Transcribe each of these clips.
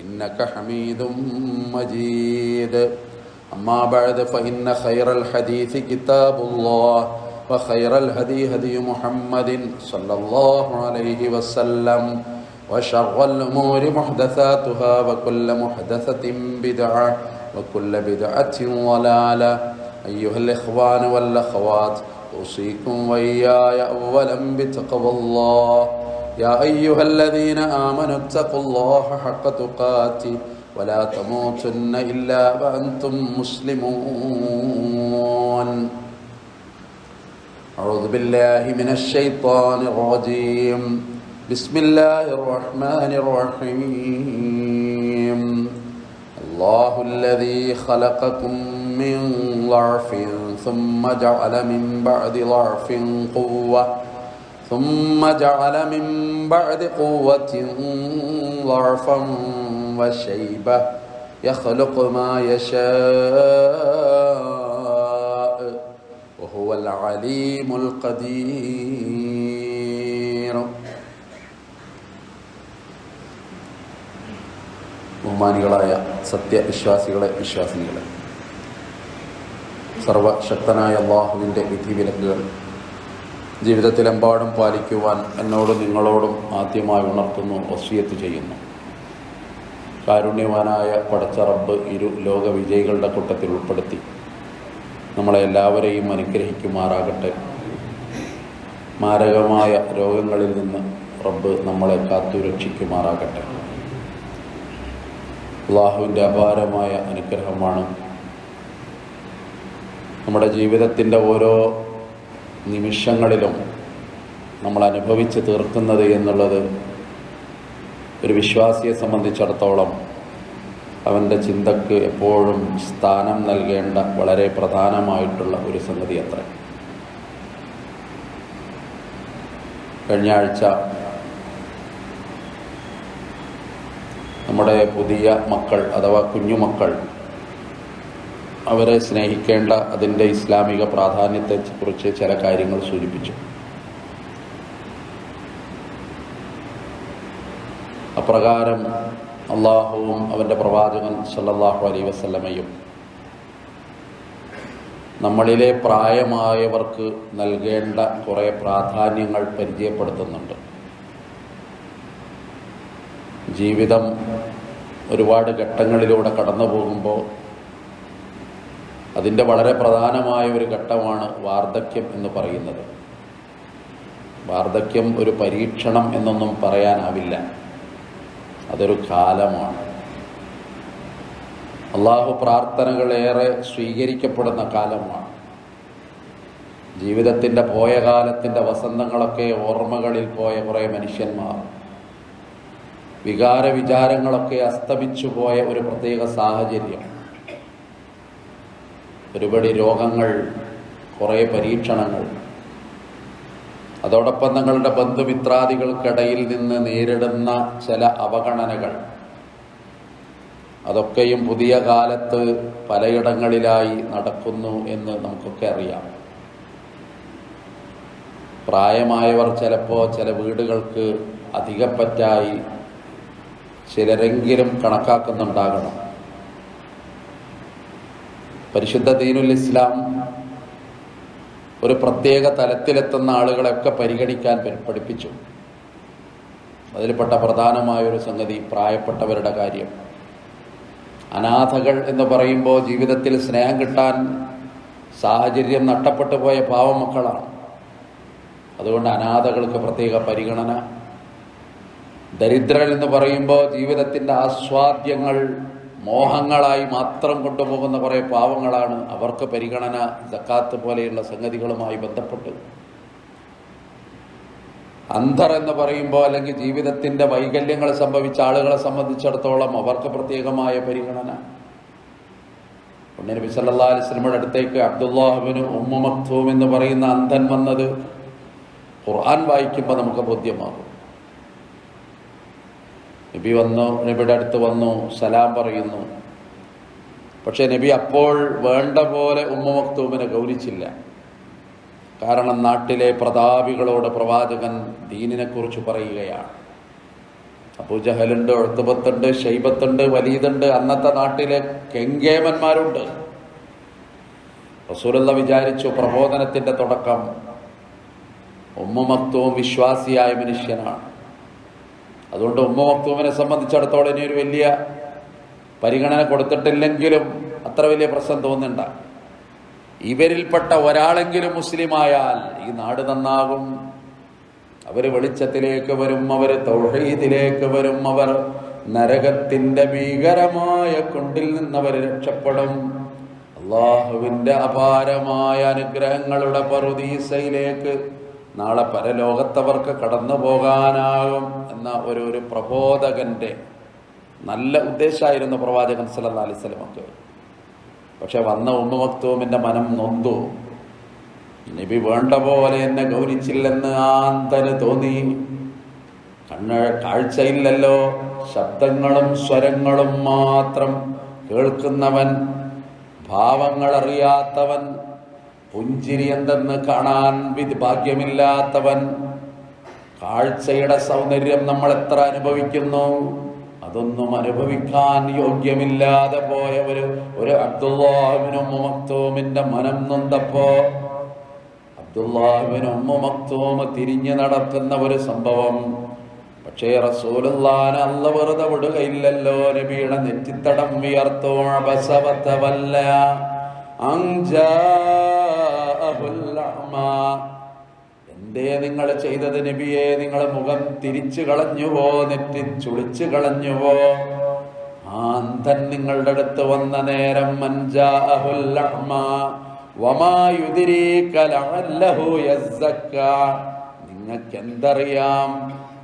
إنك حميد مجيد. أما بعد فإن خير الحديث كتاب الله وخير الهدي هدي محمد صلى الله عليه وسلم وشر الأمور محدثاتها وكل محدثة بدعة وكل بدعة ضلالة. أيها الإخوان والأخوات أوصيكم وإياي أولا بتقوى الله. يا أيها الذين آمنوا اتقوا الله حق تقاته ولا تموتن إلا وأنتم مسلمون. أعوذ بالله من الشيطان الرجيم. بسم الله الرحمن الرحيم. الله الذي خلقكم من ضعف ثم جعل من بعد ضعف قوة. ثم جعل من بعد قوة ضعفا وشيبة يخلق ما يشاء وهو العليم القدير ബഹുമാനികളായ സത്യവിശ്വാസികളെ വിശ്വാസിനികളെ സർവശക്തനായ അള്ളാഹുവിൻ്റെ വിധിവിലക്കുകൾ ജീവിതത്തിലെമ്പാടും പാലിക്കുവാൻ എന്നോടും നിങ്ങളോടും ആദ്യമായി ഉണർത്തുന്നു വസിയത്ത് ചെയ്യുന്നു. കാരുണ്യവാനായ പടച്ച റബ്ബ് ഇരു ലോക വിജയികളുടെ കൂട്ടത്തിൽ ഉൾപ്പെടുത്തി. നമ്മളെ എല്ലാവരെയും അനുഗ്രഹിക്കുമാറാകട്ടെ. മാരകമായ രോഗങ്ങളിൽ നിന്ന് റബ്ബ് നമ്മളെ കാത്തുരക്ഷിക്കുമാറാകട്ടെ അള്ളാഹുവിന്റെ അപാരമായ അനുഗ്രഹമാണ് നമ്മുടെ ജീവിതത്തിന്റെ ഓരോ നിമിഷങ്ങളിലും നമ്മൾ അനുഭവിച്ച് തീർക്കുന്നത് എന്നുള്ളത് ഒരു വിശ്വാസിയെ സംബന്ധിച്ചിടത്തോളം അവന്റെ ചിന്തക്ക് എപ്പോഴും സ്ഥാനം നൽകേണ്ട വളരെ പ്രധാനമായിട്ടുള്ള ഒരു സംഗതി അത്ര. കഴിഞ്ഞ ആഴ്ച നമ്മുടെ പുതിയ മക്കൾ അഥവാ കുഞ്ഞുമക്കൾ അവരെ സ്നേഹിക്കേണ്ട അതിന്റെ ഇസ്ലാമിക പ്രാധാന്യത്തെക്കുറിച്ച് ചില കാര്യങ്ങൾ സൂചിപ്പിച്ചു. അപ്രകാരം അള്ളാഹുവും അവന്റെ പ്രവാചകൻ സല്ലാഹു അലൈ വസ്ലമയും നമ്മളിലെ പ്രായമായവർക്ക് നൽകേണ്ട കുറേ പ്രാധാന്യങ്ങൾ പരിചയപ്പെടുത്തുന്നുണ്ട്. ജീവിതം ഒരുപാട് ഘട്ടങ്ങളിലൂടെ കടന്നു പോകുമ്പോൾ അതിന്റെ വളരെ പ്രധാനമായ ഒരു ഘട്ടമാണ് വാർദ്ധക്യം എന്ന് പറയുന്നത്. വാർദ്ധക്യം ഒരു പരീക്ഷണം എന്നൊന്നും പറയാനാവില്ല. അതൊരു കാലമാണ്. അള്ളാഹു പ്രാർത്ഥനകളേറെ സ്വീകരിക്കപ്പെടുന്ന കാലമാണ്. ജീവിതത്തിന്റെ പോയ കാലത്തിന്റെ വസന്തങ്ങളൊക്കെ ഓർമ്മകളിൽ പോയ കുറേ മനുഷ്യന്മാർ. വികാര വിചാരങ്ങളൊക്കെ അസ്തമിച്ചു പോയ ഒരു പ്രത്യേക സാഹചര്യം ഒരുപടി രോഗങ്ങൾ കുറേ പരീക്ഷണങ്ങൾ. അതോടൊപ്പം നിങ്ങളുടെ ബന്ധുമിത്രാദികൾക്കിടയിൽ നിന്ന് നേരിടുന്ന ചില അവഗണനകൾ. അതൊക്കെയും പുതിയ കാലത്ത് പലയിടങ്ങളിലായി നടക്കുന്നു എന്ന് നമുക്കൊക്കെ അറിയാം. പ്രായമായവർ ചിലപ്പോൾ ചില വീടുകൾക്ക് അധികപ്പറ്റായി ചിലരെങ്കിലും കണക്കാക്കുന്നുണ്ടാകണം. പരിശുദ്ധ ദീനുൽ ഇസ്ലാം ഒരു പ്രത്യേക തലത്തിലെത്തുന്ന ആളുകളെയൊക്കെ പരിഗണിക്കാൻ പഠിപ്പിച്ചു. അതിൽപ്പെട്ട പ്രധാനമായൊരു സംഗതി പ്രായപ്പെട്ടവരുടെ കാര്യം. അനാഥകൾ എന്ന് പറയുമ്പോൾ ജീവിതത്തിൽ സ്നേഹം കിട്ടാൻ സാഹചര്യം നഷ്ടപ്പെട്ടു പോയ പാവമക്കളാണ് അതുകൊണ്ട് അനാഥകൾക്ക് പ്രത്യേക പരിഗണന. ദരിദ്രൻ എന്ന് പറയുമ്പോൾ ജീവിതത്തിന്റെ ആസ്വാദ്യങ്ങൾ മോഹങ്ങളായി മാത്രം കൊണ്ടുപോകുന്ന കുറേ പാവങ്ങളാണ് അവർക്ക് പരിഗണന ജക്കാത്ത് പോലെയുള്ള സംഗതികളുമായി ബന്ധപ്പെട്ട്. അന്തർ എന്ന് പറയുമ്പോൾ അല്ലെങ്കിൽ ജീവിതത്തിന്റെ വൈകല്യങ്ങൾ സംഭവിച്ച ആളുകളെ സംബന്ധിച്ചിടത്തോളം അവർക്ക് പ്രത്യേകമായ പരിഗണന. നബി സല്ലാ അലിസ്ലമയുടെ അടുത്തേക്ക് അബ്ദുല്ലാഹുബിന് ഉമ്മ എന്ന് പറയുന്ന അന്ധൻ വന്നത് ഖുർആൻ വായിക്കുമ്പോൾ നമുക്ക് ബോധ്യമാകും. നബി വന്നു നബിയുടെ അടുത്ത് വന്നു സലാം പറയുന്നു. പക്ഷേ നബി അപ്പോൾ വേണ്ട പോലെ ഉമ്മ മക്തൂമിനെ ഗൗരിച്ചില്ല. കാരണം നാട്ടിലെ പ്രതാപികളോട് പ്രവാചകൻ ദീനിനെക്കുറിച്ച് പറയുകയാണ്. അപ്പോൾ ജഹലുണ്ട് ഒഴുത്തുപത്തുണ്ട് ഷൈബത്തുണ്ട് വലീതുണ്ട് അന്നത്തെ നാട്ടിലെ കെങ്കേമന്മാരുണ്ട് റസൂലുള്ള വിചാരിച്ചു പ്രബോധനത്തിന്റെ തുടക്കം. ഉമ്മ മക്തവും വിശ്വാസിയായ മനുഷ്യനാണ്. അതുകൊണ്ട് ഉമ്മ മക്തൂമിനെ സംബന്ധിച്ചിടത്തോളം ഇനി ഒരു വലിയ പരിഗണന കൊടുത്തിട്ടില്ലെങ്കിലും അത്ര വലിയ പ്രശ്നം തോന്നണ്ട ഇവരിൽപ്പെട്ട ഒരാളെങ്കിലും മുസ്ലിമായാൽ ഈ നാട് നന്നാകും. അവർ വെളിച്ചത്തിലേക്ക് വരും അവർ തൗഹീദിലേക്ക് വരും അവർ നരകത്തിന്റെ ഭീകരമായ കൊണ്ടിൽ നിന്നവർ രക്ഷപ്പെടും. അള്ളാഹുവിന്റെ അപാരമായ അനുഗ്രഹങ്ങളുടെ പറുദീസയിലേക്ക് നാളെ പരലോകത്തവർക്ക് കടന്നു പോകാനാകും എന്ന ഒരു ഒരു പ്രബോധകന്റെ നല്ല ഉദ്ദേശമായിരുന്നു പ്രവാചകൻ സല്ലാ അലിസ്ലമൊക്കെ പക്ഷെ വന്ന ഉമ്മ മക്തൂമിന്റെ മനം നൊന്തു. നബി വേണ്ട പോലെ എന്നെ ഗൗനിച്ചില്ലെന്ന് ആന്തന് തോന്നി. കണ്ണ് കാഴ്ചയില്ലല്ലോ. ശബ്ദങ്ങളും സ്വരങ്ങളും മാത്രം കേൾക്കുന്നവൻ ഭാവങ്ങൾ അറിയാത്തവൻ പുഞ്ചിരി എന്തെന്ന് കാണാൻ ഭാഗ്യമില്ലാത്തവൻ. കാഴ്ചയുടെ സൗന്ദര്യം നമ്മൾ എത്ര അനുഭവിക്കുന്നു? അതൊന്നും അനുഭവിക്കാൻ യോഗ്യമില്ലാതെ പോയ ഒരു ഒരു അബ്ദുല്ലാഹിനും മക്തൂമിന്റെ മനം നൊന്തപ്പോ അബ്ദുല്ലാഹിബിൻ ഉമ്മ തിരിഞ്ഞു നടക്കുന്ന ഒരു സംഭവം. പക്ഷേ റസൂലുള്ളാന അല്ല വെറുതെ വിടുകയില്ലല്ലോ. നബിയുടെ നെറ്റിത്തടം ഉയർത്തോ. ബസവത്തവല്ല എന്തേ നിങ്ങൾ ചെയ്തത് നബിയെ? നിങ്ങൾ മുഖം തിരിച്ചു കളഞ്ഞുവോ? നെറ്റി ചുളിച്ചു കളഞ്ഞുവോ? ആന്തൻ നിങ്ങളുടെ അടുത്ത് വന്ന നേരം നിങ്ങൾക്ക് എന്തറിയാം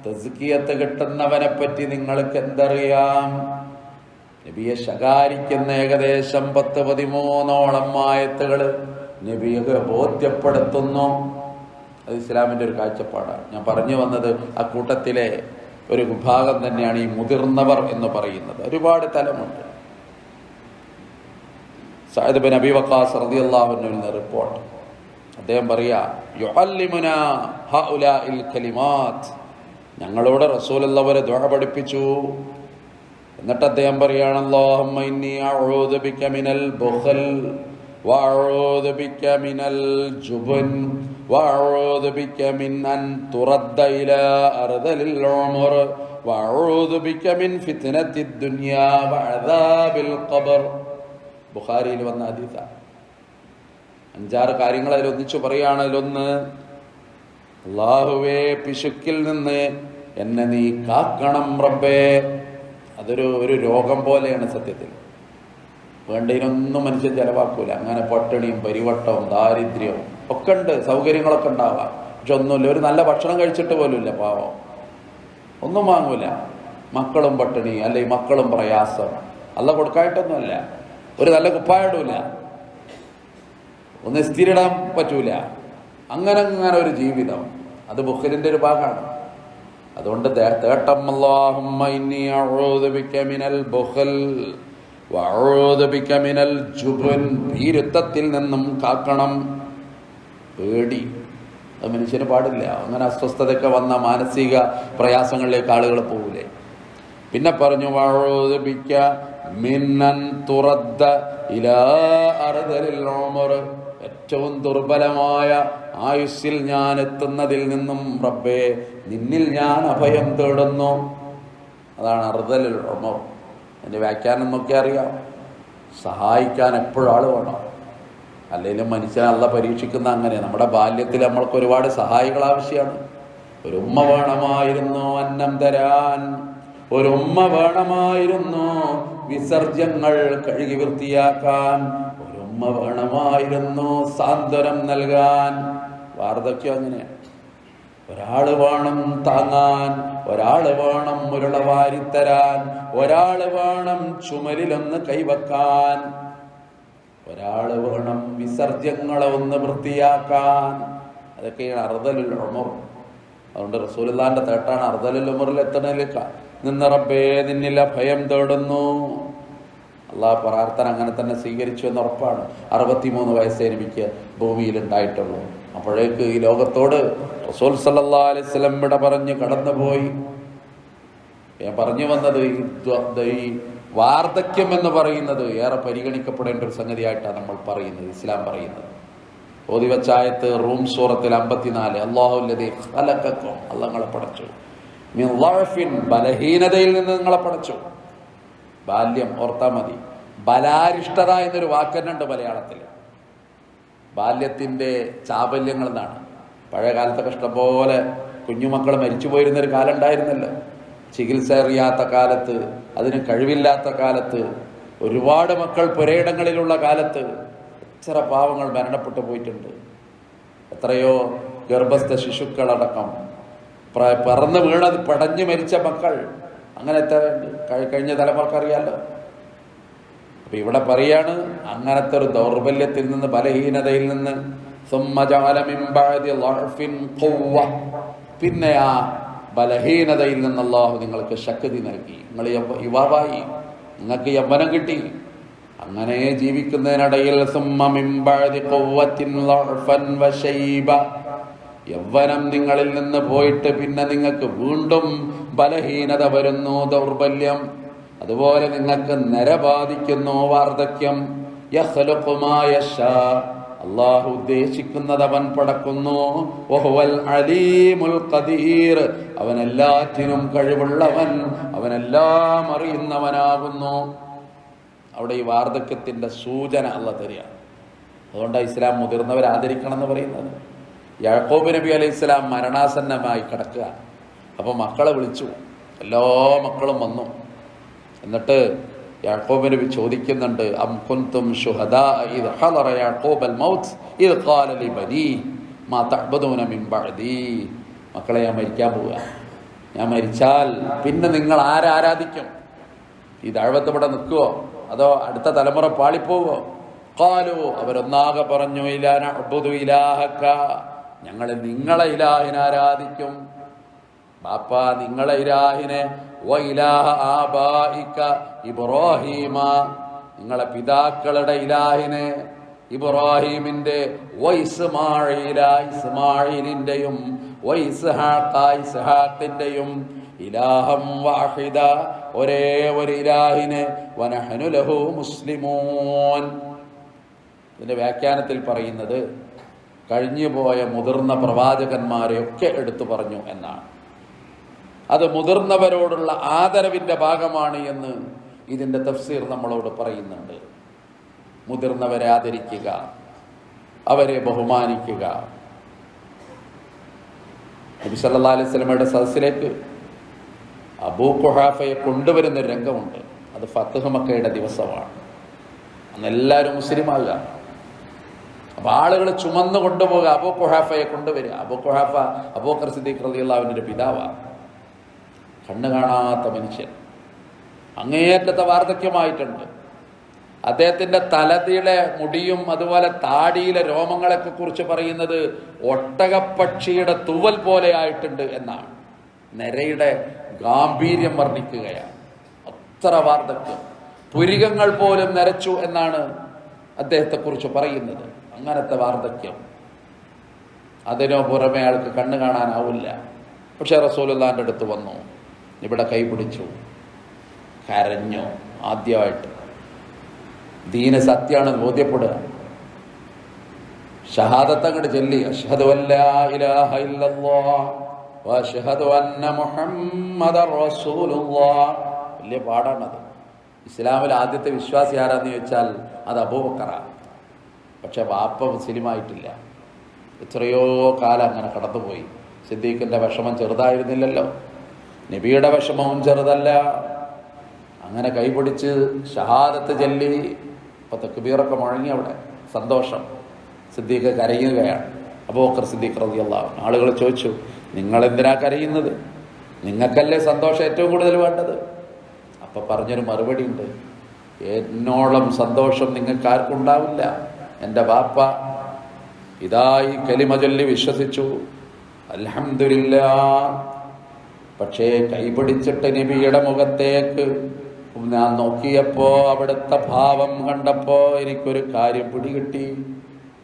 തസ്കിയത്ത് കിട്ടുന്നവനെ പറ്റി നിങ്ങൾക്ക് എന്തറിയാം നബിയെ ശകാരിക്കുന്ന ഏകദേശം പത്ത് പതിമൂന്നോളം ആയത്തുകൾ നബിയെ ബോധ്യപ്പെടുത്തുന്നു. അത് ഇസ്ലാമിന്റെ ഒരു കാഴ്ചപ്പാടാണ്. ഞാൻ പറഞ്ഞു വന്നത് ആ കൂട്ടത്തിലെ ഒരു വിഭാഗം തന്നെയാണ് ഈ മുതിർന്നവർ എന്ന് പറയുന്നത്. ഒരുപാട് തലമുണ്ട്. സഅദ് ബിൻ അബി വക്കാസ് റളിയല്ലാഹുവിൽ നിന്ന് റിപ്പോർട്ട്. അദ്ദേഹം പറയാ യുഅല്ലിമുന ഹഉലാഇൽ കലിമാത്ത്. ഞങ്ങളോട് റസൂലുള്ളവരെ ദുആ പഠിപ്പിച്ചു. എന്നിട്ട് അദ്ദേഹം പറയാണ് അല്ലാഹുമ്മ ഇന്നി അഊദു ബിക മിനൽ ബുഖൽ وأعوذ بك من الجبن وأعوذ بك من أن ترد إلى أرذل العمر وأعوذ بك من فتنة الدنيا وعذاب القبر ബുഖാരിയിൽ വന്ന ഹദീസ അഞ്ചാറ് കാര്യങ്ങൾ അതിൽ ഒന്നിച്ചു പറയുകയാണ് അതിലൊന്ന് അള്ളാഹുവേ പിശുക്കിൽ നിന്ന് എന്നെ നീ കാക്കണം റബ്ബേ അതൊരു ഒരു രോഗം പോലെയാണ് സത്യത്തിൽ വേണ്ടതിനൊന്നും മനുഷ്യൻ ചെലവാക്കൂല. അങ്ങനെ പട്ടിണിയും പരിവട്ടവും ദാരിദ്ര്യവും ഒക്കെ ഉണ്ട് സൗകര്യങ്ങളൊക്കെ ഉണ്ടാവാം. പക്ഷെ ഒന്നുമില്ല. ഒരു നല്ല ഭക്ഷണം കഴിച്ചിട്ട് പോലുമില്ല പാവം. ഒന്നും വാങ്ങൂല. മക്കളും പട്ടിണി അല്ലെങ്കിൽ മക്കളും പ്രയാസം. അല്ല കൊടുക്കായിട്ടൊന്നുമല്ല. ഒരു നല്ല കുപ്പായിടൂല ഒന്ന് സ്ഥിരിടാൻ പറ്റൂല. അങ്ങനെ അങ്ങനെ ഒരു ജീവിതം. അത് ബുഖലിന്റെ ഒരു ഭാഗമാണ്. അതുകൊണ്ട് തേട്ടം. മിനൽ ബുഖൽ. വഅഊദു ബിക മിനൽ ജുബ്ൻ ഭീരുത്വത്തിൽ നിന്നും കാക്കണം. പേടി. അത് മനുഷ്യന് പാടില്ല. അങ്ങനെ അസ്വസ്ഥതയൊക്കെ വന്ന മാനസിക പ്രയാസങ്ങളിലേക്ക് ആളുകൾ പോകൂലേ. പിന്നെ പറഞ്ഞു ബിക മിന്നൻ തുറദ്ദ ഇലാ അറുതലിൽ ഉമർ. ഏറ്റവും ദുർബലമായ ആയുസ്സിൽ ഞാൻ എത്തുന്നതിൽ നിന്നും റബ്ബേ നിന്നിൽ ഞാൻ അഭയം തേടുന്നു. അതാണ് അറുതലിൽ ഉമർ. എന്റെ വ്യാഖ്യാനം നോക്കിയാൽ അറിയാം. സഹായിക്കാൻ എപ്പോഴും ആൾ വേണം. മനുഷ്യനെ അല്ല പരീക്ഷിക്കുന്ന അങ്ങനെ. നമ്മുടെ ബാല്യത്തിൽ നമ്മൾക്ക് ഒരുപാട് സഹായികൾ ആവശ്യമാണ്. ഒരു ഉമ്മ വേണമായിരുന്നു അന്നം തരാൻ. ഒരു ഉമ്മ വേണമായിരുന്നു വിസർജ്യങ്ങൾ കഴുകി വൃത്തിയാക്കാൻ. ഒരു ഉമ്മ വേണമായിരുന്നു സാന്ത്വനം നൽകാൻ. വാർദ്ധക്യം അങ്ങനെയാണ് ഒരാൾ വേണം താങ്ങാൻ ഒരാൾ വേണം മുരള വാരിത്തരാൻ ഒരാൾ വേണം ചുമരിലൊന്ന് കൈവക്കാൻ ഒരാൾ വേണം വിസർജ്യങ്ങളെ ഒന്ന് വൃത്തിയാക്കാൻ. അതൊക്കെയാണ് അറുതലുൽ ഉമർ. അതുകൊണ്ട് റസൂലിന്റെ തേട്ടാണ് അറുതലുൽ ഉമറിൽ എത്തണേലേക്ക് നിന്ന് റബ്ബേ നിന്നില്ല ഭയം തേടുന്നു. അള്ളാഹ് പ്രാർത്ഥന അങ്ങനെ തന്നെ സ്വീകരിച്ചു എന്ന് ഉറപ്പാണ്. അറുപത്തിമൂന്ന് വയസ്സേ എനിക്ക് ഭൂമിയിൽ ഉണ്ടായിട്ടുള്ളൂ അപ്പോഴേക്ക് ഈ ലോകത്തോട് റസൂൽ സല്ലാ അലൈഹി ഇവിടെ വിട പറഞ്ഞ് കടന്നുപോയി. ഞാൻ പറഞ്ഞു വന്നത് ഈ വാർദ്ധക്യം എന്ന് പറയുന്നത് ഏറെ പരിഗണിക്കപ്പെടേണ്ട ഒരു സംഗതിയായിട്ടാണ് നമ്മൾ പറയുന്നത് ഇസ്ലാം പറയുന്നത്. ഓതി വച്ചായത്ത് റൂം സൂറത്തിൽ അമ്പത്തിനാല് അള്ളാഹുല്ലതേ അള്ളങ്ങളെ പടച്ചു. മിൻ ബലഹീനതയിൽ നിന്ന് നിങ്ങളെ പടച്ചു. ബാല്യം ഓർത്താ മതി. ബലാരിഷ്ടത എന്നൊരു വാക്കന്നുണ്ട് മലയാളത്തിൽ. ബാല്യത്തിന്റെ ചാബല്യങ്ങൾ എന്നാണ്. പഴയ കാലത്തൊക്കെ ഇഷ്ടംപോലെ കുഞ്ഞുമക്കൾ മരിച്ചു പോയിരുന്ന ഒരു കാലം ഉണ്ടായിരുന്നല്ലോ ചികിത്സ അറിയാത്ത കാലത്ത് അതിന് കഴിവില്ലാത്ത കാലത്ത് ഒരുപാട് മക്കൾ പുരയിടങ്ങളിലുള്ള കാലത്ത് ചില പാവങ്ങൾ മരണപ്പെട്ടു പോയിട്ടുണ്ട്. എത്രയോ ഗർഭസ്ഥ ശിശുക്കളടക്കം പറന്ന് വീണത് പടഞ്ഞു മരിച്ച മക്കൾ അങ്ങനെ എത്ര? കഴിഞ്ഞ തലമുറക്കറിയാലോ? അപ്പൊ ഇവിടെ പറയാണ് അങ്ങനത്തെ ഒരു ദൗർബല്യത്തിൽ നിന്ന് ബലഹീനതയിൽ നിന്ന് പിന്നെ ആ ബലഹീനതയിൽ നിന്ന് അള്ളാഹു നിങ്ങൾക്ക് ശക്തി നൽകി. നിങ്ങൾ യുവാവായി. നിങ്ങൾക്ക് യവനം കിട്ടി. അങ്ങനെ ജീവിക്കുന്നതിനിടയിൽ യൗവനം നിങ്ങളിൽ നിന്ന് പോയിട്ട് പിന്നെ നിങ്ങൾക്ക് വീണ്ടും ബലഹീനത വരുന്നു ദൗർബല്യം. അതുപോലെ നിങ്ങൾക്ക് നര ബാധിക്കുന്നു വാർദ്ധക്യം. അള്ളാഹു ഉദ്ദേശിക്കുന്നത് അവൻ പടക്കുന്നു അലീമുൽ അവൻ എല്ലാറ്റിനും കഴിവുള്ളവൻ അവനെല്ലാം അറിയുന്നവനാകുന്നു. അവിടെ ഈ വാർദ്ധക്യത്തിന്റെ സൂചന അല്ല തരികയാണ്. അതുകൊണ്ടാണ് ഇസ്ലാം മുതിർന്നവർ ആദരിക്കണം എന്ന് പറയുന്നത്. യാക്കോബ് നബി അലൈഹി ഇസ്ലാം മരണാസന്നമായി കിടക്കുക അപ്പോൾ മക്കളെ വിളിച്ചു. എല്ലാ മക്കളും വന്നു. എന്നിട്ട് യാക്കോബ് നബി ചോദിക്കുന്നുണ്ട് അം കുന്തും അൽ മൗത്ത് മാ മക്കളെ ഞാൻ മരിക്കാൻ പോവുക ഞാൻ മരിച്ചാൽ പിന്നെ നിങ്ങൾ ആരാധിക്കും? ഈ താഴ്വത്ത് ഇവിടെ നിൽക്കുവോ? അതോ അടുത്ത തലമുറ പാളിപ്പോവോ കാലു അവരൊന്നാകെ പറഞ്ഞു ഇലാന ഞങ്ങൾ നിങ്ങളെ ഇലാഹിനെ ആരാധിക്കും. ബാപ്പ നിങ്ങളെ ഇലാഹിനെ വ ഇലാഹ ആബായിക്ക ഇബ്രാഹീമ നിങ്ങളെ പിതാക്കളുടെ ഇലാഹിനെ ഇബ്രാഹിമിന്റെ ഇസ്മായിലിന്റെയും വ ഇലാഹം വാഹിദ ഒരേ ഒരു ഇലാഹിനെ വനഹനു ലഹു മുസ്ലിമൂൻ. ഇതിന്റെ വ്യാഖ്യാനത്തിൽ പറയുന്നത് കഴിഞ്ഞുപോയ മുതിർന്ന പ്രവാചകന്മാരെയൊക്കെ എടുത്തു പറഞ്ഞു എന്നാണ്. അത് മുതിർന്നവരോടുള്ള ആദരവിന്റെ ഭാഗമാണ് എന്ന് ഇതിന്റെ തഫ്സീർ നമ്മളോട് പറയുന്നുണ്ട്. മുതിർന്നവരെ ആദരിക്കുക അവരെ ബഹുമാനിക്കുക. നബി അലൈഹി വസല്ലമയുടെ സദസ്സിലേക്ക് അബൂ ഖുഹാഫയെ കൊണ്ടുവരുന്ന രംഗമുണ്ട്. അത് ഫത്തുഹ് മക്കയുടെ ദിവസമാണ്. അന്ന് എല്ലാവരും മുസ്ലിമാകുക അപ്പൊ ആളുകൾ ചുമന്നു കൊണ്ടുപോകുക അബൂ ഖുഹാഫയെ കൊണ്ടുവരിക. അബൂ ഖുഹാഫ അബൂക്കർ സിദ്ദീഖ് അവന്റെ പിതാവാണ്. കണ്ണു കാണാത്ത മനുഷ്യൻ. അങ്ങേയറ്റത്തെ വാർദ്ധക്യമായിട്ടുണ്ട്. അദ്ദേഹത്തിന്റെ തലതിയിലെ മുടിയും അതുപോലെ താടിയിലെ രോമങ്ങളെയൊക്കെ കുറിച്ച് പറയുന്നത് ഒട്ടകപ്പക്ഷിയുടെ തൂവൽ പോലെ ആയിട്ടുണ്ട് എന്നാണ്. നിരയുടെ ഗാംഭീര്യം വർണിക്കുകയാണ്. അത്ര വാർദ്ധക്യം. പുരികങ്ങൾ പോലും നരച്ചു എന്നാണ് അദ്ദേഹത്തെക്കുറിച്ച് പറയുന്നത്. അങ്ങനത്തെ വാർദ്ധക്യം. അതിനോ പുറമെ അയാൾക്ക് കണ്ണു കാണാനാവില്ല. പക്ഷേ റസൂലുള്ളാന്റെ അടുത്ത് വന്നു. ഇവിടെ കൈപിടിച്ചു. കരഞ്ഞു. ആദ്യമായിട്ട്. ദീന സത്യാണ് ബോധ്യപ്പെടുക. ഷഹാദത്ത് അങ്ങോട്ട് ചൊല്ലി. അഷ്ഹദു ഇലാഹ ഇല്ലല്ലാഹ് വലിയ പാടാണത് ഇസ്ലാമിൽ ആദ്യത്തെ വിശ്വാസി ആരാന്ന് ചോദിച്ചാൽ അത് അബൂബക്കറാണ്. പക്ഷെ വാപ്പ മുസ്ലിമായിട്ടില്ല. എത്രയോ കാലം അങ്ങനെ കടന്നുപോയി. സിദ്ദീഖിന്റെ വിഷമം ചെറുതായിരുന്നില്ലല്ലോ. നബിയുടെ വിഷമവും ചെറുതല്ല. അങ്ങനെ കൈപിടിച്ച് ഷഹാദത്ത് ചൊല്ലി ഇപ്പൊ തെക്കുബീറൊക്കെ മുഴങ്ങി അവിടെ. സന്തോഷം. സിദ്ദീഖ് കരയുകയാണ്. അബൂബക്കർ സിദ്ദീഖ് റളിയല്ലാഹു അൻഹു. ആളുകൾ ചോദിച്ചു നിങ്ങൾ എന്തിനാ കരയുന്നത്? നിങ്ങൾക്കല്ലേ സന്തോഷം ഏറ്റവും കൂടുതൽ വേണ്ടത്? അപ്പൊ പറഞ്ഞൊരു മറുപടി ഉണ്ട്. എന്നോളം സന്തോഷം നിങ്ങൾക്ക് ആർക്കും ഉണ്ടാവില്ല എന്റെ ബാപ്പ ഇതായി കലിമ ചൊല്ലി വിശ്വസിച്ചു. അലഹമില്ല പക്ഷേ കൈപിടിച്ചിട്ട് നബിയുടെ മുഖത്തേക്ക് ഞാൻ നോക്കിയപ്പോ അവിടുത്തെ ഭാവം കണ്ടപ്പോ എനിക്കൊരു കാര്യം പിടികിട്ടി.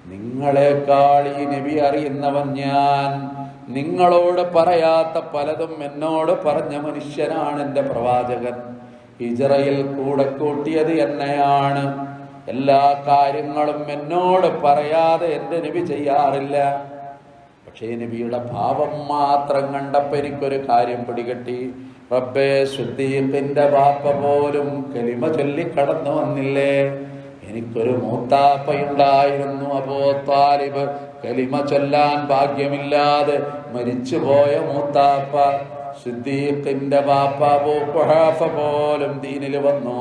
നിങ്ങളെക്കാൾ ഈ നബി അറിയുന്നവൻ ഞാൻ. നിങ്ങളോട് പറയാത്ത പലതും എന്നോട് പറഞ്ഞ മനുഷ്യനാണ് എന്റെ പ്രവാചകൻ. ഹിജറയിൽ കൂടെ കൂട്ടിയത് എന്നെയാണ്. എല്ലാ കാര്യങ്ങളും എന്നോട് പറയാതെ എന്റെ നബി ചെയ്യാറില്ല. പക്ഷേ നബിയുടെ ഭാവം മാത്രം കണ്ടപ്പോ എനിക്കൊരു കാര്യം പിടികെട്ടി. റബ്ബേ സുദ്ദീഖിന്റെ ബാപ്പ പോലും കലിമ ചൊല്ലി കടന്നു വന്നില്ലേ? എനിക്കൊരു മൂത്താപ്പയുണ്ടായിരുന്നു. അബോ താലിബ് കലിമ ചൊല്ലാൻ ഭാഗ്യമില്ലാതെ മരിച്ചുപോയ മൂത്താപ്പ സിദ്ദീഖിന്റെ വാപ്പ അബൂ പോലും ദീനിൽ വന്നു.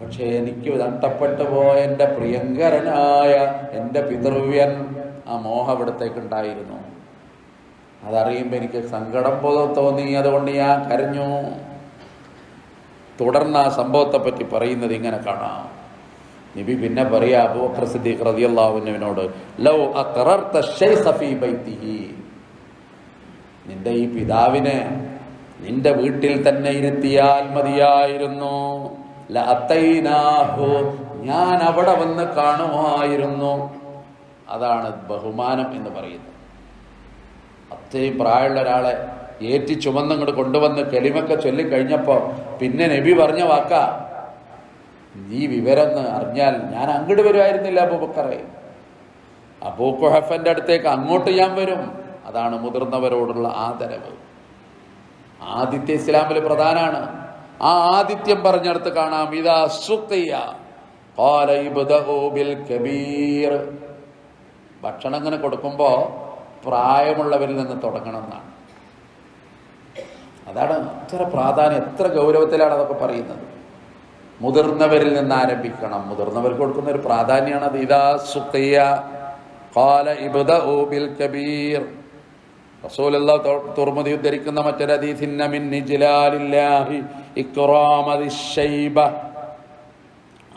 പക്ഷേ എനിക്ക് നഷ്ടപ്പെട്ടു പോയ എന്റെ പ്രിയങ്കരനായ എന്റെ പിതൃവ്യൻ ആ മോഹം അതറിയുമ്പോൾ എനിക്ക് സങ്കടം പോലെ തോന്നി. അതുകൊണ്ട് ഞാൻ കരഞ്ഞു. തുടർന്ന് ആ സംഭവത്തെ പറ്റി പറയുന്നത് ഇങ്ങനെ കാണാം. നബി പിന്നെ പറയാ അബൂബക്കർ സിദ്ദീഖ് റളിയല്ലാഹുവിനോട് ലൗ അഖറർത ഫീ ബൈതിഹി നിന്റെ ഈ പിതാവിനെ നിന്റെ വീട്ടിൽ തന്നെ ഇരുത്തിയാൽ മതിയായിരുന്നു. ഞാൻ അവിടെ വന്ന് കാണുമായിരുന്നു. അതാണ് ബഹുമാനം എന്ന് പറയുന്നത്. അത്രയും പ്രായമുള്ള ഒരാളെ ഏറ്റി ചുമന്നങ്ങോട്ട് കൊണ്ടുവന്ന് കെളിമൊക്കെ ചൊല്ലിക്കഴിഞ്ഞപ്പോൾ പിന്നെ നബി പറഞ്ഞ വാക്ക നീ വിവരം അറിഞ്ഞാൽ ഞാൻ അങ്ങോട്ട് വരുമായിരുന്നില്ല അബൂബക്കറെ. അബൂഖുഹഫന്റെ അടുത്തേക്ക് അങ്ങോട്ട് ഞാൻ വരും. അതാണ് മുതിർന്നവരോടുള്ള ആദരവ്. ആദിത്യ ഇസ്ലാമിൽ പ്രധാനാണ്. ആ ആദിത്യം പറഞ്ഞെടുത്ത് കാണാം ഇതാ സുത്തയ്യ ഭക്ഷണം ഇങ്ങനെ കൊടുക്കുമ്പോ പ്രായമുള്ളവരിൽ നിന്ന് തുടങ്ങണം എന്നാണ് അതാണ് എത്ര പ്രാധാന്യം എത്ര ഗൗരവത്തിലാണ് അതൊക്കെ പറയുന്നത്. മുതിർന്നവരിൽ നിന്ന് ആരംഭിക്കണം. മുതിർന്നവർക്ക് കൊടുക്കുന്ന ഒരു പ്രാധാന്യമാണ് അത് ഇതാ സുഖയ്യ കാല ഇബുദ ബിൽ കബീർ. തുറമുതി ഉദ്ധരിക്കുന്ന മറ്റൊരു ഹദീസിന്ന മിൻ നിജ്ലാലില്ലാഹി ഇക്റാമതി ശൈബ.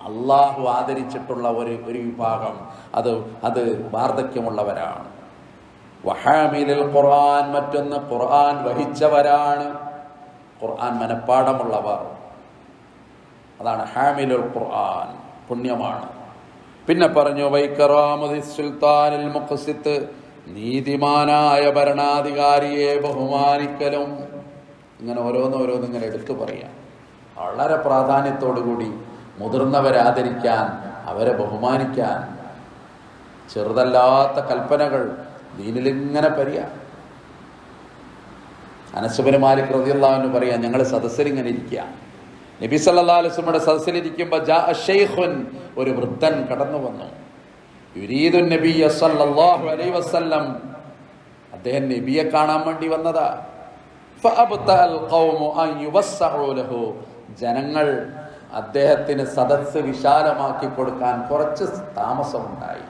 അള്ളാഹു ആദരിച്ചിട്ടുള്ള ഒരു ഒരു വിഭാഗം. അത് അത് വാർദ്ധക്യമുള്ളവരാണ്. വഹാമിലിൽ ഖുർആൻ മറ്റൊന്ന് ഖുർആൻ വഹിച്ചവരാണ്. ഖുർആൻ മനഃപ്പാടമുള്ളവർ. അതാണ് ഹാമിലുൽ ഖുർആൻ പുണ്യമാണ്. പിന്നെ പറഞ്ഞു വൈക്കറാമതി സുൽത്താനിൽ മുഖസിത്ത് നീതിമാനായ ഭരണാധികാരിയെ ബഹുമാനിക്കലും. ഇങ്ങനെ ഓരോന്ന് ഓരോന്ന് ഇങ്ങനെ എടുത്തു പറയാം. വളരെ പ്രാധാന്യത്തോടു കൂടി മുതിർന്നവരെ ആദരിക്കാൻ അവരെ ബഹുമാനിക്കാൻ ചെറുതല്ലാത്ത കൽപ്പനകൾ ദീനിലിങ്ങനെ പരിയ അനസുബന് മാലിക് റതിയുള്ളവന് പറയാം ഞങ്ങൾ സദസ്സിലിങ്ങനെ ഇരിക്കുക നബി സല്ലാ അലുസ്ലമയുടെ സദസ്സിലിരിക്കുമ്പോൾ ജാ ഒരു വൃദ്ധൻ കടന്നു വന്നു. യുരീദു നബി സല്ലല്ലാഹു അലൈഹി വസല്ലം അദ്ദേഹം നബിയെ കാണാൻ വേണ്ടി വന്നതാ. ജനങ്ങൾ അദ്ദേഹത്തിന് സദസ്സ് വിശാലമാക്കി കൊടുക്കാൻ കുറച്ച് താമസമുണ്ടായി.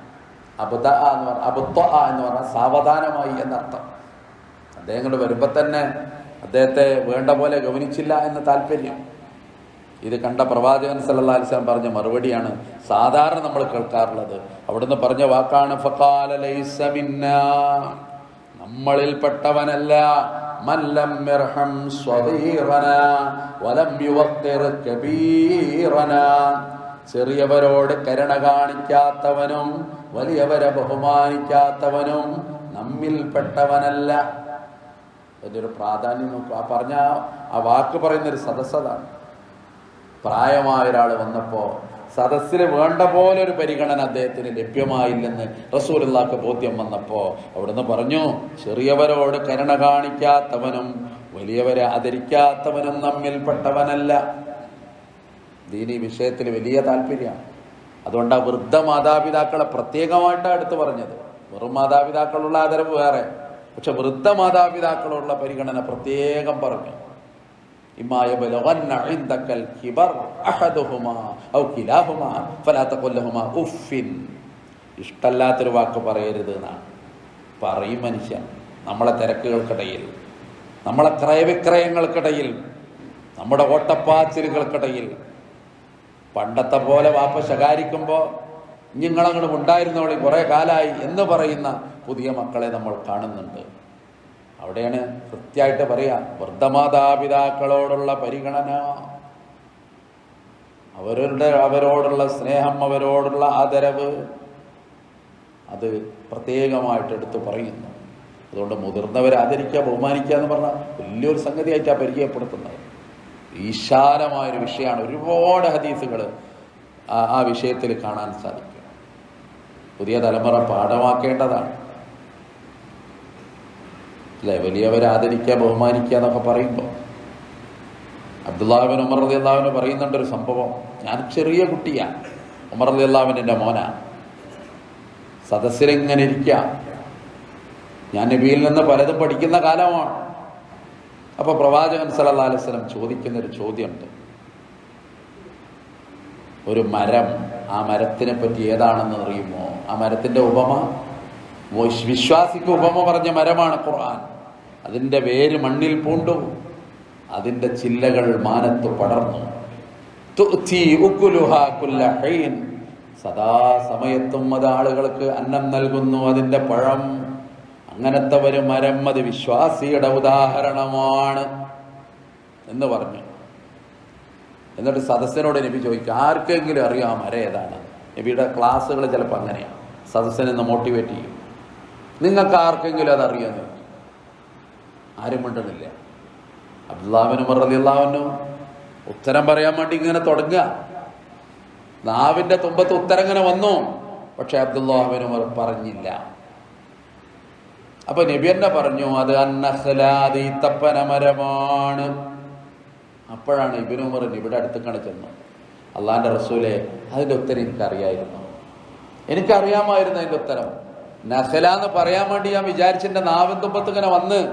അബുദ എന്ന് പറഞ്ഞ അബുത്വ എന്ന് പറഞ്ഞാൽ സാവധാനമായി എന്നർത്ഥം. അദ്ദേഹം കൊണ്ട് വരുമ്പോൾ തന്നെ അദ്ദേഹത്തെ വേണ്ട പോലെ ഗവനിച്ചില്ല എന്ന് താല്പര്യം. ഇത് കണ്ട പ്രവാചകൻ വസല്ലം പറഞ്ഞ മറുപടിയാണ് സാധാരണ നമ്മൾ കേൾക്കാറുള്ളത്. അവിടുന്ന് പറഞ്ഞ വാക്കാണ് നമ്മളിൽപ്പെട്ടവനല്ല മല്ലം ചെറിയവരോട് കരുണ കാണിക്കാത്തവനും വലിയവരെ ബഹുമാനിക്കാത്തവനും നമ്മിൽപ്പെട്ടവനല്ല അതിന്റെ പ്രാധാന്യം നോക്കുക ആ പറഞ്ഞ ആ വാക്ക് പറയുന്ന ഒരു സദസ്സതാണ് പ്രായമായ ഒരാൾ വന്നപ്പോൾ സദസ്സിന് വേണ്ട പോലെ ഒരു പരിഗണന അദ്ദേഹത്തിന് ലഭ്യമായില്ലെന്ന് റസൂലുള്ളാക്ക് ബോധ്യം വന്നപ്പോൾ അവിടുന്ന് പറഞ്ഞു ചെറിയവരോട് കരുണ കാണിക്കാത്തവനും വലിയവരെ ആദരിക്കാത്തവനും നമ്മിൽപ്പെട്ടവനല്ല ദീനി വിഷയത്തിൽ വലിയ താല്പര്യമാണ്. അതുകൊണ്ടാണ് വൃദ്ധ മാതാപിതാക്കളെ പ്രത്യേകമായിട്ടാണ് എടുത്തു പറഞ്ഞത് വെറും മാതാപിതാക്കളുള്ള ആദരവ് വേറെ പക്ഷെ വൃദ്ധ മാതാപിതാക്കളുള്ള പരിഗണന പ്രത്യേകം പറഞ്ഞു إما يبلغن عندك الكبر أحدهما أو كلاهما فلا تقل لهما أف ഇഷ്ടല്ലാത്തൊരു വാക്ക് പറയരുത് എന്നാണ് പറയും മനുഷ്യൻ നമ്മളെ തിരക്കുകൾക്കിടയിൽ നമ്മളെ ക്രയവിക്രയങ്ങൾക്കിടയിൽ നമ്മുടെ ഓട്ടപ്പാച്ചിലുകൾക്കിടയിൽ പണ്ടത്തെ പോലെ വാപ്പ ശകാരിക്കുമ്പോൾ നിങ്ങളങ്ങോട്ട് ഉണ്ടായിരുന്നോളി കുറേ കാലമായി എന്ന് പറയുന്ന പുതിയ മക്കളെ നമ്മൾ കാണുന്നുണ്ട്. അവിടെയാണ് കൃത്യമായിട്ട് പറയാ വൃദ്ധമാതാപിതാക്കളോടുള്ള പരിഗണന. അവരുടെ അവരോടുള്ള സ്നേഹം അവരോടുള്ള ആദരവ് അത് പ്രത്യേകമായിട്ട് എടുത്തു പറയുന്നു. അതുകൊണ്ട് മുതിർന്നവരെ ആദരിക്കുക ബഹുമാനിക്കുക എന്ന് പറഞ്ഞാൽ വലിയൊരു സംഗതിയായിട്ടാണ് പരിചയപ്പെടുത്തുന്നത്. വിശാലമായൊരു വിഷയമാണ്. ഒരുപാട് ഹദീസുകൾ ആ വിഷയത്തിൽ കാണാൻ സാധിക്കും. പുതിയ തലമുറ പാഠമാക്കേണ്ടതാണ്. അല്ലേ? വലിയവരെ ആദരിക്കുക ബഹുമാനിക്കുക എന്നൊക്കെ പറയുമ്പോൾ. അബ്ദുല്ലാഹിബിൻ ഉമർ അലി അള്ളാഹുവിന് പറയുന്നുണ്ട് ഒരു സംഭവം. ഞാൻ ചെറിയ കുട്ടിയാണ് ഉമർ അലി അള്ളാഹുവിൻ എന്റെ മോനാ. സദസ്സിലെങ്ങനെ ഇരിക്കുക ഞാൻ നബിയിൽ നിന്ന് പലതും പഠിക്കുന്ന കാലമാണ്. അപ്പൊ പ്രവാചകൻ വസല്ലം ചോദിക്കുന്ന ഒരു ചോദ്യമുണ്ട്. ഒരു മരം ആ മരത്തിനെ പറ്റി ഏതാണെന്ന് അറിയുമോ? ആ മരത്തിന്റെ ഉപമ? വിശ്- വിശ്വാസിക്ക് ഉപമ പറഞ്ഞ മരമാണ് ഖുർആൻ. അതിന്റെ വേര് മണ്ണിൽ പൂണ്ടു. അതിന്റെ ചില്ലകൾ മാനത്ത് പടർന്നു. സദാസമയത്തും അത് ആളുകൾക്ക് അന്നം നൽകുന്നു അതിന്റെ പഴം. അങ്ങനത്തെ ഒരു മരമ്മത് വിശ്വാസിയുടെ ഉദാഹരണമാണ് എന്ന് പറഞ്ഞു. എന്നിട്ട് സദസ്സിനോട് നബി ചോദിക്കുക ആർക്കെങ്കിലും അറിയാം ആ ഏതാണ്? നബിയുടെ ക്ലാസ്സുകൾ ചിലപ്പോൾ അങ്ങനെയാണ് സദസ്സിനെ ഒന്ന് മോട്ടിവേറ്റ് ചെയ്യും. നിങ്ങൾക്ക് ആർക്കെങ്കിലും അത് അറിയാമെന്ന് ചോദിക്കും. ആരും മിണ്ടുന്നില്ല. അബ്ദുല്ലാവിനും റലിയുള്ളവനും ഉത്തരം പറയാൻ വേണ്ടി ഇങ്ങനെ തുടങ്ങുക. നാവിന്റെ തുമ്പത്ത് ഉത്തരം ഇങ്ങനെ വന്നു. പക്ഷെ അബ്ദുല്ലാഹിനും പറഞ്ഞില്ല. അപ്പൊ നബി തന്നെ പറഞ്ഞു അത് അന്നഹ്ലാദ് തപ്പന മരമാണ് അപ്പോഴാണ് ഇബിനുമർ ഇവിടെ അടുത്ത് കണിച്ചെന്നു അള്ളാന്റെ റസൂലെ അതിന്റെ ഉത്തരം എനിക്കറിയായിരുന്നു. എനിക്കറിയാമായിരുന്നു അതിന്റെ ഉത്തരം. നഹല എന്ന് പറയാൻ വേണ്ടി ഞാൻ വിചാരിച്ചെന്റെ നാവിൻ തുമ്പത്ത് ഇങ്ങനെ വന്ന്.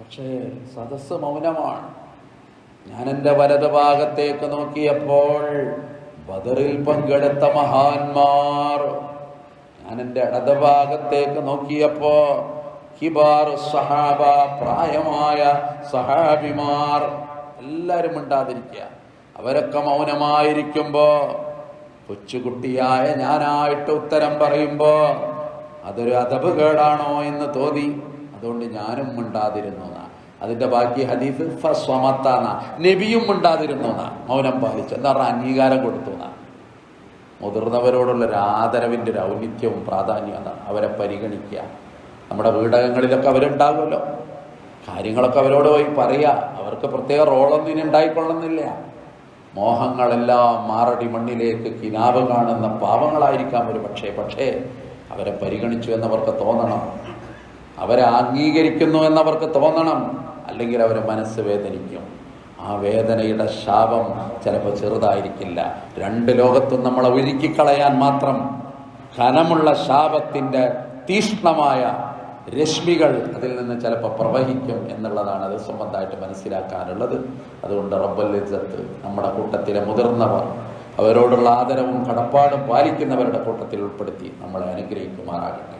പക്ഷേ സദസ്സ് മൗനമാണ്. ഞാൻ എന്റെ വലത് ഭാഗത്തേക്ക് നോക്കിയപ്പോൾ ബദറിൽ പങ്കെടുത്ത മഹാന്മാർ ഞാൻ ഇടതുഭാഗത്തേക്ക് ഇടത് ഭാഗത്തേക്ക് നോക്കിയപ്പോ ഹിബാർ സഹാബ പ്രായമായ സഹാബിമാർ എല്ലാവരും ഉണ്ടാതിരിക്കുക അവരൊക്കെ മൗനമായിരിക്കുമ്പോ കൊച്ചുകുട്ടിയായ ഞാനായിട്ട് ഉത്തരം പറയുമ്പോ അതൊരു അതപ് കേടാണോ എന്ന് തോന്നി. അതുകൊണ്ട് ഞാനും മിണ്ടാതിരുന്നു അതിന്റെ ബാക്കി ഹദീഫ് നബിയും മിണ്ടാതിരുന്നു മൗനം പാലിച്ചു. എന്താ പറഞ്ഞ അംഗീകാരം കൊടുത്തു എന്നാ. മുതിർന്നവരോടുള്ള ഒരു ആദരവിന്റെ ഒരു ഔന്നിത്യവും പ്രാധാന്യവും അതാണ് അവരെ പരിഗണിക്കുക. നമ്മുടെ വീടകങ്ങളിലൊക്കെ അവരുണ്ടാകുമല്ലോ കാര്യങ്ങളൊക്കെ അവരോട് പോയി പറയുക. അവർക്ക് പ്രത്യേക റോളൊന്നും ഇനി ഉണ്ടായിക്കൊള്ളുന്നില്ല. മോഹങ്ങളെല്ലാം മാറടി മണ്ണിലേക്ക് കിനാവ് കാണുന്ന പാവങ്ങളായിരിക്കാം ഒരു പക്ഷേ പക്ഷേ അവരെ പരിഗണിച്ചു എന്നവർക്ക് തോന്നണം. അവരെ അംഗീകരിക്കുന്നു എന്നവർക്ക് തോന്നണം. അല്ലെങ്കിൽ അവരെ മനസ്സ് വേദനിക്കും. ആ വേദനയുടെ ശാപം ചിലപ്പോൾ ചെറുതായിരിക്കില്ല. രണ്ട് ലോകത്തും നമ്മളെ ഒരുക്കിക്കളയാൻ മാത്രം കനമുള്ള ശാപത്തിന്റെ തീഷ്ണമായ രശ്മികൾ അതിൽ നിന്ന് ചിലപ്പോൾ പ്രവഹിക്കും എന്നുള്ളതാണ് അത് സംബന്ധമായിട്ട് മനസ്സിലാക്കാനുള്ളത്. അതുകൊണ്ട് റബ്ബൽ ഇസ്സത്ത് നമ്മുടെ കൂട്ടത്തിലെ മുതിർന്നവർ അവരോടുള്ള ആദരവും കടപ്പാടും പാലിക്കുന്നവരുടെ കൂട്ടത്തിൽ ഉൾപ്പെടുത്തി നമ്മളെ അനുഗ്രഹിക്കുമാറാകട്ടെ.